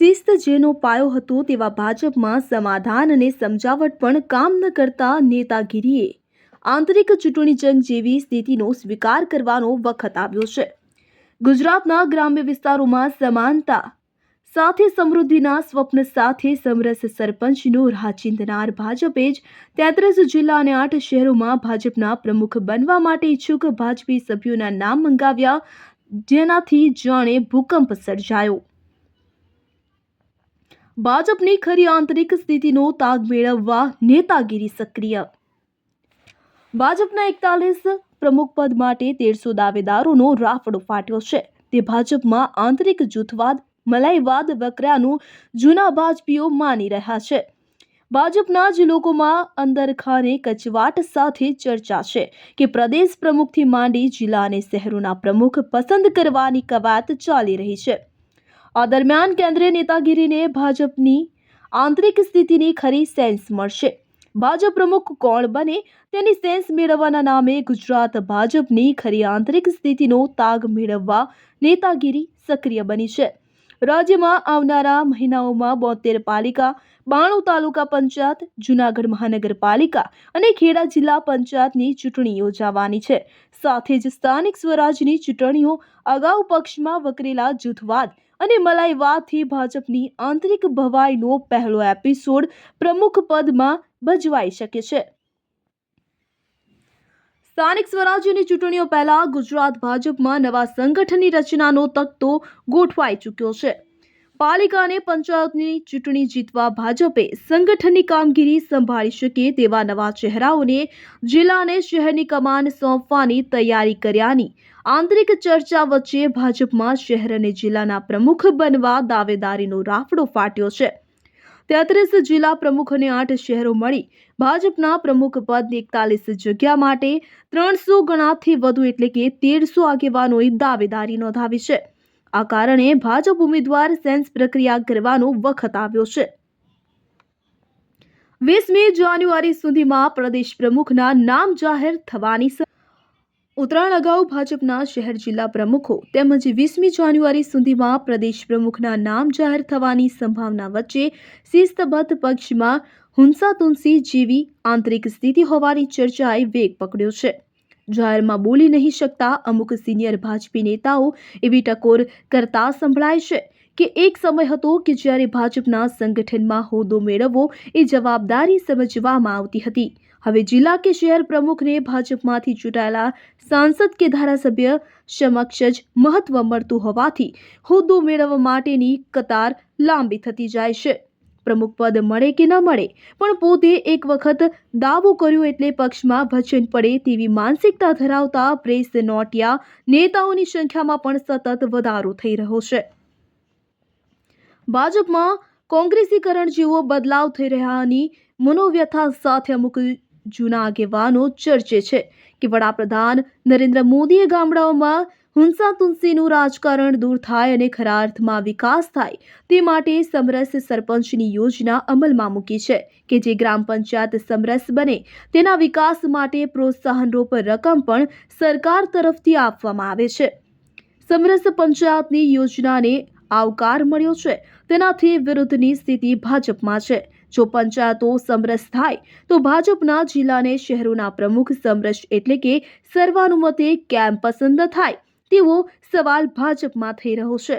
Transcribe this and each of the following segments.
શિસ્ત જેનો પાયો હતો તેવા ભાજપમાં સમાધાન અને સમજાવટ પણ કામ ન કરતા નેતાગીરીએ આંતરિક ચૂંટણી જંગ જેવી સ્થિતિનો સ્વીકાર કરવાનો વખત આવ્યો છે. ગુજરાતના ગ્રામ્ય વિસ્તારોમાં સમાનતા, સાથે સમૃદ્ધિના સ્વપ્ન સાથે સમરસ સરપંચનો રાહ ચિંતનાર ભાજપે જ તેત્રીસ જિલ્લા અને આઠ શહેરોમાં ભાજપના પ્રમુખ બનવા માટે ઈચ્છુક ભાજપી સભ્યોના નામ મંગાવ્યા, જેનાથી જાણે ભૂકંપ સર્જાયો. ભાજપની ખરી આંતરિક સ્થિતિનો તાગ મેળવવા નેતાગીરી સક્રિય. ભાજપના એકતાલીસ પ્રમુખ પદ માટે તેરસો દાવેદારોનો રાફડો ફાટ્યો છે. તે ભાજપમાં આંતરિક જૂથવાદ, મલાઈવાદ, વકરાનું જૂના ભાજપીઓ માની રહ્યા છે. ભાજપના જ લોકોમાં અંદરખાને કચવાટ સાથે ચર્ચા છે કે પ્રદેશ પ્રમુખથી માંડી જિલ્લા અને શહેરોના પ્રમુખ પસંદ કરવાની કવાયત ચાલી રહી છે. આ દરમિયાન કેન્દ્રીય નેતાગીરીને ભાજપની આંતરિક સ્થિતિની ખરી સેન્સ મળશે. ભાજપ પ્રમુખ કોણ બને તેની સેન્સ મેળવવાના નામે ગુજરાત ભાજપની ખરી આંતરિક સ્થિતિનો તાગ મેળવવા નેતાગીરી સક્રિય બની છે. રાજ્યમાં આવનારા મહિનાઓમાં બોતેર પાલિકા, બાણું તાલુકા પંચાયત, જૂનાગઢ મહાનગરપાલિકા અને ખેડા જિલ્લા પંચાયતની ચૂંટણી યોજાવાની છે. સાથે જ સ્થાનિક સ્વરાજની ચૂંટણીઓ અગાઉ પક્ષમાં વકરેલા જૂથવાદ અને મલાઈવાથી ભાજપની આંતરિક ભવાઈનો પહેલો એપિસોડ પ્રમુખ પદમાં ભજવાઈ શકે છે. સ્થાનિક સ્વરાજ્યની ચૂંટણીઓ પહેલા ગુજરાત ભાજપમાં નવા સંગઠનની રચનાનો તખતો ગોઠવાઈ ચૂક્યો છે. પાલિકા અને પંચાયતની ચૂંટણી જીતવા ભાજપે સંગઠનની કામગીરી સંભાળી શકે તેવા નવા ચહેરાઓને જિલ્લા અને શહેરની કમાન સોંપવાની તૈયારી કર્યાની આંતરિક ચર્ચા વચ્ચે ભાજપમાં શહેર અને જિલ્લાના પ્રમુખ બનવા દાવેદારીનો રાફડો ફાટ્યો છે. તેત્રીસ જિલ્લા પ્રમુખ અને આઠ શહેરો મળી. ભાજપના પ્રમુખ પદ એકતાલીસ જગ્યા માટે ત્રણસો ગણાથી વધુ એટલે કે તેરસો આગેવાનોએ દાવેદારી નોંધાવી છે. આ કારણે ભાજપ ઉમેદવાર સેન્સ પ્રક્રિયા કરવાનો વખત આવ્યો છે. વીસમી જાન્યુઆરી સુધીમાં પ્રદેશ પ્રમુખના નામ જાહેર થવાની ઉત્તરાયણ અગાઉ ભાજપના શહેર જિલ્લા પ્રમુખો તેમજ વીસમી જાન્યુઆરી સુધીમાં પ્રદેશ પ્રમુખના નામ જાહેર થવાની સંભાવના વચ્ચે શિસ્તબદ્ધ પક્ષમાં હુંસાતુંસી જેવી આંતરિક સ્થિતિ હોવાની ચર્ચાએ વેગ પકડ્યો છે. જાહેરમાં બોલી નહીં શકતા અમુક સિનિયર ભાજપી નેતાઓ એવી ટકોર કરતા સંભળાય છે કે એક સમય હતો કે જ્યારે ભાજપના સંગઠનમાં હોદ્દો મેળવવો એ જવાબદારી સમજવામાં આવતી હતી. હવે જિલ્લા કે શહેર પ્રમુખને ભાજપમાંથી ચૂંટાયેલા સાંસદ કે ધારાસભ્ય સમક્ષ જ મહત્વ મળતું હોવાથી હોદ્દો મેળવવા માટેની કતાર લાંબી થતી જાય છે. પ્રમુખ પદ મળે કે ન મળે, પણ પોતે એક વખત દાવો કર્યો એટલે પક્ષમાં વચન પડે તેવી માનસિકતા ધરાવતા પ્રેસ નોટિયા નેતાઓની સંખ્યામાં પણ સતત વધારો થઈ રહ્યો છે. ભાજપમાં કોંગ્રેસીકરણ જેવો બદલાવ થઈ રહ્યાની મનોવ્યથા સાથે અમુક જૂના આગેવાનો ચર્ચે છે કે વડાપ્રધાન નરેન્દ્ર મોદીએ ગામડાઓમાં હુંસાતુંસીનું રાજકારણ દૂર થાય અને ખરા અર્થમાં વિકાસ થાય, તે માટે સમરસ સરપંચની યોજના અમલમાં મૂકી છે કે જે ગ્રામ પંચાયત સમરસ બને, તેના વિકાસ માટે પ્રોત્સાહનરૂપ રકમ પણ સરકાર તરફથી આપવામાં આવે છે. સમરસ પંચાયતની યોજનાને આવકાર મળ્યો છે, તેનાથી વિરુદ્ધની સ્થિતિ ભાજપમાં છે. જો પંચાયતો સમરસ થાય, તો ભાજપના જિલ્લાને શહેરોના પ્રમુખ સમરસ એટલે કે સર્વાનુમતે કેમ પસંદ થાય તેવો સવાલ ભાજપમાં થઈ રહ્યો છે.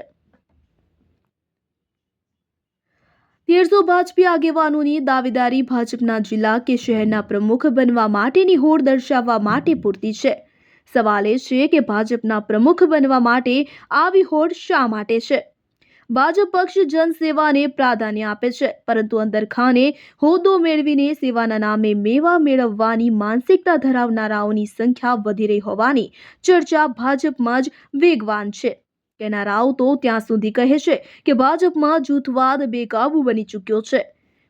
તેરસો ભાજપી આગેવાનોની દાવેદારી ભાજપના જિલ્લા કે શહેરના પ્રમુખ બનવા માટેની હોડ દર્શાવવા માટે પૂરતી છે. સવાલ એ છે કે ભાજપના પ્રમુખ બનવા માટે આવી હોડ શા માટે છે? ભાજપ પક્ષ જનસેવાને પ્રાધાન્ય આપે છે. પરંતુ અંદરખાને હોદ્દો મેળવીને સેવાના નામે મેવા મેળવવાની માનસિકતા ધરાવનારાઓની સંખ્યા વધી રહી હોવાની ચર્ચા ભાજપમાં જ વેગવાન છે. કહેનારાઓ તો ત્યાં સુધી કહે છે કે ભાજપમાં જૂથવાદ બેકાબુ બની ચૂક્યો છે.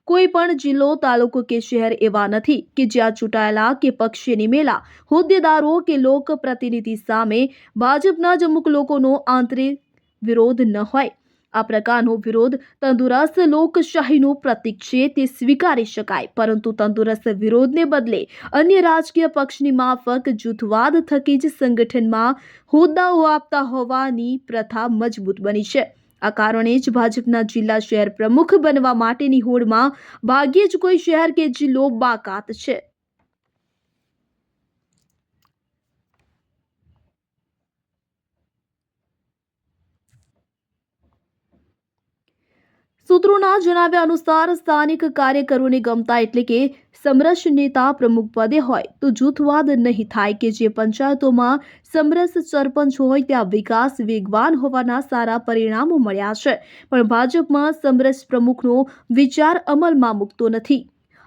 કોઈ પણ જિલ્લો, તાલુકો કે શહેર એવા નથી કે જ્યાં ચૂંટાયેલા કે પક્ષે નિમેલા હોદ્દેદારો કે લોક પ્રતિનિધિ સામે ભાજપના જ અમુક લોકોનો આંતરિક વિરોધ ન હોય. આ પ્રકારનો વિરોધ તંદુરસ્ત લોકશાહીનું પ્રતીક છે તે સ્વીકારી શકાય, પરંતુ તંદુરસ્ત વિરોધને બદલે અન્ય રાજકીય પક્ષની માફક જૂથવાદ થકી જ સંગઠનમાં હોદ્દાઓ આપતા હોવાની પ્રથા મજબૂત બની છે. આ કારણે જ ભાજપના જિલ્લા શહેર પ્રમુખ બનવા માટેની હોડમાં ભાગ્યે જ કોઈ શહેર કે જિલ્લો બાકાત છે. સૂત્રોના જણાવ્યા અનુસાર સ્થાનિક કાર્યકરોને ગમતા એટલે કે સમરસ નેતા પ્રમુખ પદે હોય તો જૂથવાદ નહીં થાય કે જે પંચાયતોમાં સમરસ સરપંચ હોય ત્યાં વિકાસ વેગવાન હોવાના સારા પરિણામો મળ્યા છે. પણ ભાજપમાં સમરસ પ્રમુખનો વિચાર અમલમાં મૂકતો નથી.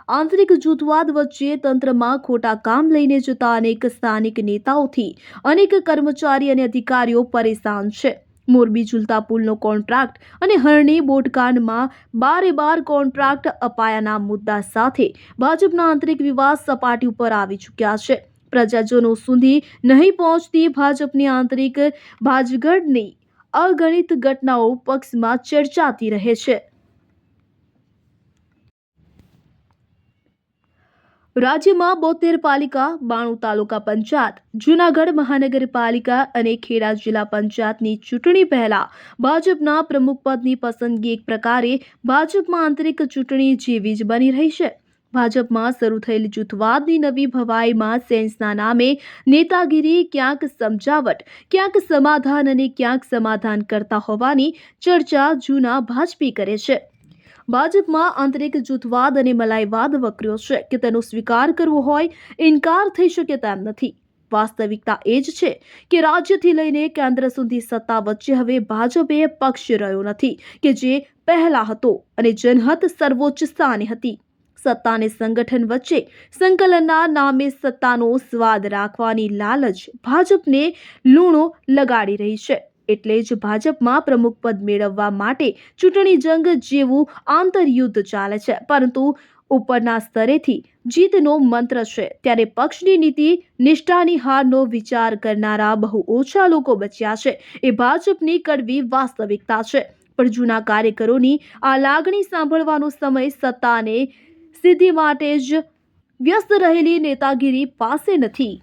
આંતરિક જૂથવાદ વચ્ચે તંત્રમાં ખોટા કામ લઈને જતા અનેક સ્થાનિક નેતાઓથી અનેક કર્મચારી અને અધિકારીઓ પરેશાન છે. મોરબી ઝુલતા પુલનો કોન્ટ્રાક્ટ અને હરણી બોટકાંડમાં બારે બાર કોન્ટ્રાક્ટ અપાયાના મુદ્દા સાથે ભાજપના આંતરિક વિવાદ સપાટી ઉપર આવી ચૂક્યા છે. પ્રજાજનો સુધી નહીં પહોંચતી ભાજપની આંતરિક ભાજગઢની અગણિત ઘટનાઓ પક્ષમાં ચર્ચાતી રહે છે. રાજ્યમાં બોતેર પાલિકા, બાણું તાલુકા પંચાયત, જૂનાગઢ મહાનગરપાલિકા અને ખેડા જિલ્લા પંચાયતની ચૂંટણી પહેલા ભાજપના પ્રમુખ પદની પસંદગી એક પ્રકારે ભાજપમાં આંતરિક ચૂંટણી જેવી જ બની રહી છે. ભાજપમાં શરૂ થયેલી જૂથવાદની નવી ભવાઈમાં સેન્સના નામે નેતાગીરી ક્યાંક સમજાવટ, ક્યાંક સમાધાન અને ક્યાંક સમાધાન કરતા હોવાની ચર્ચા જૂના ભાજપી કરે છે. ભાજપમાં આંતરિક જૂથવાદ અને મલાઈવાદ વકર્યો છે કે તેનો સ્વીકાર કરવો હોય, ઇનકાર થઈ શકે તેમ નથી. વાસ્તવિકતા એ જ છે કે રાજ્યથી લઈને કેન્દ્ર સુધી સત્તા વચ્ચે હવે ભાજપે પક્ષ રહ્યો નથી, કે જે પહેલા હતો અને જનહત સર્વોચ્ચ સ્થાને હતી. સત્તા અને સંગઠન વચ્ચે સંકલનના નામે સત્તાનો સ્વાદ રાખવાની લાલચ ભાજપને લૂણો લગાડી રહી છે. એટલે જ ભાજપમાં પ્રમુખ પદ મેળવવા માટે ચૂંટણી જંગ જેવું આંતરયુદ્ધ ચાલે છે. પરંતુ ઉપરના સ્તરેથી જીતનો મંત્ર છે. ત્યારે પક્ષની નીતિ, નિષ્ઠાની હારનો વિચાર કરનારા બહુ ઓછા લોકો બચ્યા છે. એ ભાજપની કડવી વાસ્તવિકતા છે. પણ જૂના કાર્યકરોની આ લાગણી સાંભળવાનો સમય સત્તાને સિદ્ધિ માટે જ વ્યસ્ત રહેલી નેતાગીરી પાસે નથી.